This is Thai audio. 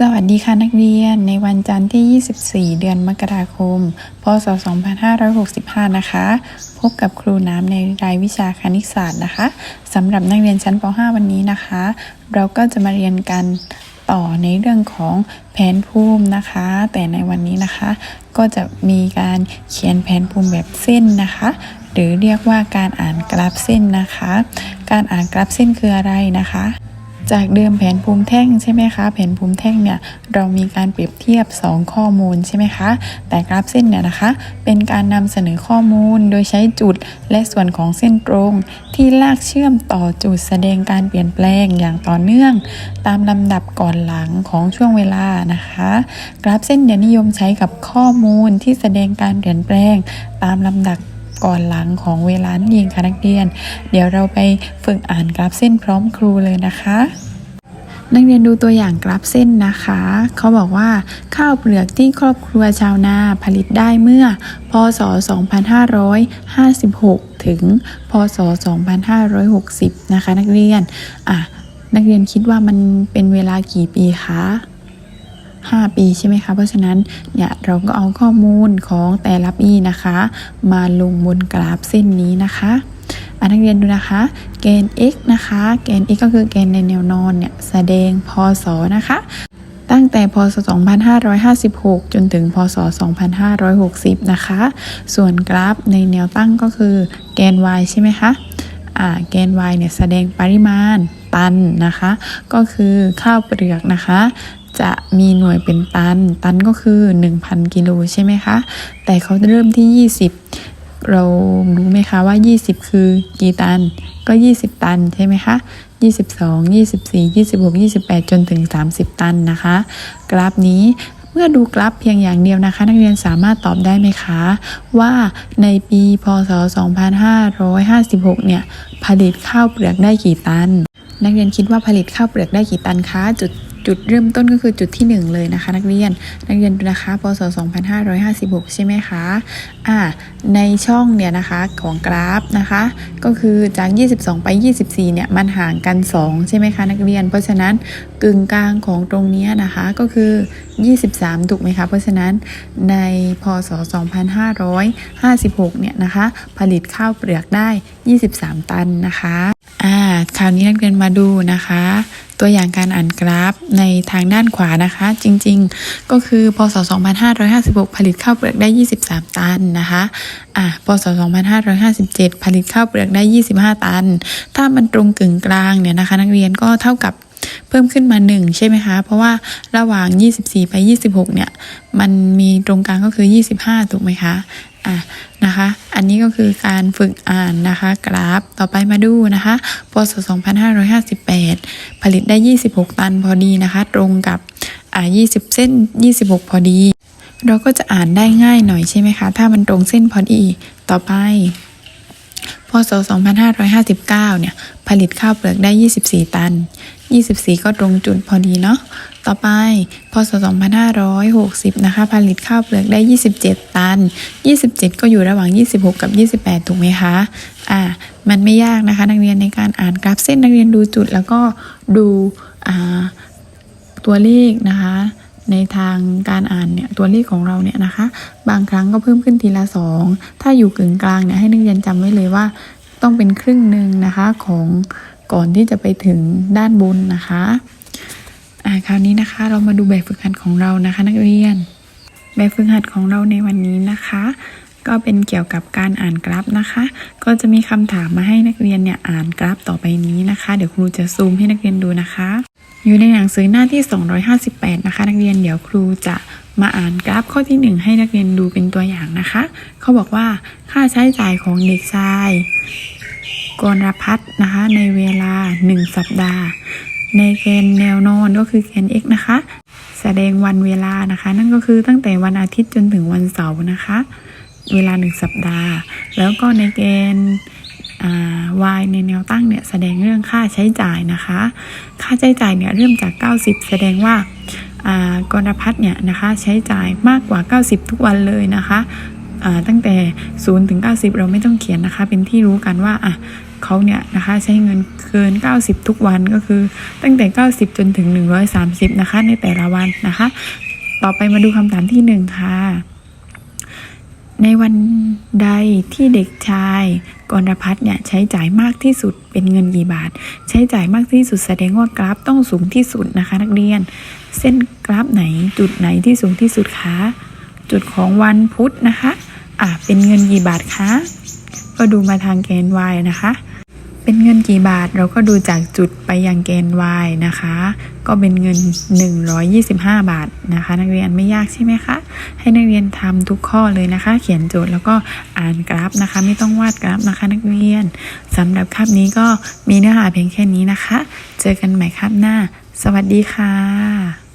สวัสดีค่ะนักเรียน ในวันจันทร์ที่ 24 เดือนมกราคม พศ 2565 นะคะ พบกับครูน้ำในรายวิชาคณิตศาสตร์นะคะสำหรับนักเรียนชั้นป .5 วันนี้นะคะ เราก็จะมาเรียนกันต่อในเรื่องของแผนภูมินะคะ แต่ในวันนี้นะคะ ก็จะมีการเขียนแผนภูมิแบบเส้นนะคะ หรือเรียกว่าการอ่านกราฟเส้นนะคะ การอ่านกราฟเส้นคืออะไรนะคะ จากเดิมแผนภูมิแท่งใช่ไหมคะ แผนภูมิแท่งเนี่ยเรามีการเปรียบเทียบ 2 ข้อมูลใช่ไหมคะ แต่กราฟเส้นเนี่ยนะคะ เป็นการนำเสนอข้อมูลโดยใช้จุดและส่วนของเส้นตรง ที่ลากเชื่อมต่อจุดแสดงการเปลี่ยนแปลงอย่างต่อเนื่อง ตามลำดับก่อนหลังของช่วงเวลานะคะ กราฟเส้นเนี่ยนิยมใช้กับข้อมูลที่แสดงการเปลี่ยนแปลง ตามลำดับ ก่อนหลังของเวลานั่นเองค่ะนักเรียน เดี๋ยวเราไปฝึกอ่านกราฟเส้นพร้อมครูเลยนะคะนักเรียนดูตัวอย่างกราฟเส้นนะคะ เขาบอกว่าข้าวเปลือกที่ครอบครัวชาวนาผลิตได้เมื่อ พศ 2556 ถึง พศ 2560 นะคะ นักเรียนอะนักเรียนคิดว่ามันเป็นเวลากี่ปีคะ 5 ปีใช่ไหมคะ เพราะฉะนั้นเนี่ยเราก็เอาข้อมูลของแต่ละปีนะคะ มาลงบนกราฟเส้นนี้นะคะอะนักเรียนดูนะคะ เกณฑ์ x นะคะ เกณฑ์ x ก็คือเกณฑ์ในแนวนอนเนี่ยแสดงพศนะคะ ตั้งแต่พศ 2556 จนถึงพศ 2560 นะคะ ส่วนกราฟในแนวตั้งก็คือแกน y ใช่ไหมคะอ่าแกน y เนี่ยแสดงปริมาณตันนะคะ ก็คือข้าวเปลือกนะคะ จะมีหน่วยเป็นตัน ตันก็คือ 1,000 กิโลใช่ไหมคะ แต่เขาเริ่มที่ 20 เรารู้ไหมคะว่า 20 คือกี่ตัน ก็ 20 ตันใช่ไหมคะ 22 24 26 28 จนถึง 30 ตันนะคะ กราฟนี้เมื่อดูกราฟเพียงอย่างเดียวนะคะ นักเรียนสามารถตอบได้ไหมคะ ว่าในปีพศ 2556 เนี่ย ผลิตข้าวเปลือกได้กี่ตัน นักเรียนคิดว่าผลิตข้าวเปลือกได้กี่ตันคะจุด จุดเริ่มต้นก็คือจุดที่ 1 เลยนะคะ นักเรียนนักเรียนดูนะคะพศ 2556 ใช่ไหมคะอ่าในช่องเนี่ยนะคะของกราฟนะคะ ก็คือจาก 22 ไป 24 เนี่ยมันห่างกัน 2 ใช่ไหมคะ นักเรียน เพราะฉะนั้นกึ่งกลางของตรงนี้นะคะก็คือ 23 ถูกไหมคะ เพราะฉะนั้นในพศ 2556 เนี่ยนะคะ ผลิตข้าวเปลือกได้ 23 ตันนะคะอ่าคราวนี้นักเรียนมาดูนะคะ ตัวอย่างการอ่านกราฟในทางด้านขวานะคะ จริงๆ ก็คือพศ 2556 ผลิตข้าวเปลือกได้ 23 ตันนะคะอะพศ 2557 ผลิตข้าวเปลือกได้ 25 ตัน ถ้ามันตรงกึ่งกลางเนี่ยนะคะ นักเรียนก็เท่ากับ เพิ่มขึ้นมา 1 ใช่ไหมคะ เพราะว่าระหว่าง 24 ไป 26 เนี่ย มันมีตรงกลางก็คือ 25 ถูกไหมคะอะนะคะ อันนี้ก็คือการฝึกอ่านนะคะ กราฟต่อไปมาดูนะคะพศ2558 ผลิตได้ 26 ตันพอดีนะคะ ตรงกับอ่า20 เส้น 26 พอดี เราก็จะอ่านได้ง่ายหน่อยใช่ไหมคะ ถ้ามันตรงเส้นพอดีต่อไปพศ 2559 เนี่ย ผลิตข้าวเปลือกได้ 24 ตัน 24 ก็ตรงจุดพอดีเนาะ ต่อไป พศ 2560 นะคะ ผลิตข้าวเปลือกได้ 27 ตัน 27 ก็อยู่ระหว่าง 26 กับ 28 ถูกไหมคะ อ่า มันไม่ยากนะคะ นักเรียนในการอ่านกราฟเส้นนักเรียนดูจุดแล้วก็ดูอ่าตัวเลขนะคะในทางการอ่านเนี่ยตัวเลขของเราเนี่ยนะคะ บางครั้งก็เพิ่มขึ้นทีละสองถ้าอยู่กึ่งกลางเนี่ยให้นักเรียนจำไว้เลยว่า ต้องเป็นครึ่งหนึ่งนะคะของ ก่อนที่จะไปถึงด้านบนนะคะอ่าคราวนี้นะคะเรามาดูแบบฝึกหัดของเรานะคะ นักเรียน แบบฝึกหัดของเราในวันนี้นะคะ ก็เป็นเกี่ยวกับการอ่านกราฟนะคะ ก็จะมีคำถามมาให้นักเรียนเนี่ยอ่านกราฟต่อไปนี้นะคะ เดี๋ยวครูจะซูมให้นักเรียนดูนะคะ อยู่ในหนังสือหน้าที่ 258 นะคะ นักเรียนเดี๋ยวครูจะมาอ่านกราฟข้อที่ 1 ให้นักเรียนดูเป็นตัวอย่างนะคะ เขาบอกว่าค่าใช้จ่ายของเด็กชาย กรพัฒน์นะคะในเวลา 1 สัปดาห์ ในแกนแนวนอนก็คือแกน x นะคะ แสดงวันเวลานะคะ นั่นก็คือตั้งแต่วันอาทิตย์จนถึงวันเสาร์นะคะ เวลาหนึ่งสัปดาห์ แล้วก็ในเกณฑ์ y ในแนวตั้งเนี่ยแสดงเรื่องค่าใช้จ่ายนะคะ ค่าใช้จ่ายเนี่ยเริ่มจาก 90 แสดงว่าอ่ากรพัฒน์เนี่ยนะคะใช้จ่ายมากกว่า 90 ทุกวันเลยนะคะตั้งแต่0ถึง90 เราไม่ต้องเขียนนะคะ เป็นที่รู้กันว่าอะ เขาเนี่ยนะคะใช้เงินเกิน 90 ทุกวันก็คือ ตั้งแต่ 90 จนถึง 130 นะคะ ในแต่ละวันนะคะ ต่อไปมาดูคำถามที่หนึ่งค่ะ ในวันใดที่เด็กชายกรพัฒน์เนี่ยใช้จ่ายมากที่สุดเป็นเงินกี่บาท ใช้จ่ายมากที่สุดแสดงว่ากราฟต้องสูงที่สุดนะคะ นักเรียน เส้นกราฟไหนจุดไหนที่สูงที่สุดคะจุดของวันพุธนะคะอะเป็นเงินกี่บาทคะ ก็ดูมาทางแกน y นะคะ เป็นเงินกี่บาทเราก็ดูจากจุดไปยังแกน y นะคะ ก็เป็นเงิน 125 บาทนะคะ นักเรียนไม่ยากใช่ไหมคะ ให้นักเรียนทำทุกข้อเลยนะคะ เขียนโจทย์แล้วก็อ่านกราฟนะคะ ไม่ต้องวาดกราฟนะคะ นักเรียนสำหรับคาบนี้ก็มีเนื้อหาเพียงแค่นี้นะคะ เจอกันใหม่คาบหน้า สวัสดีค่ะ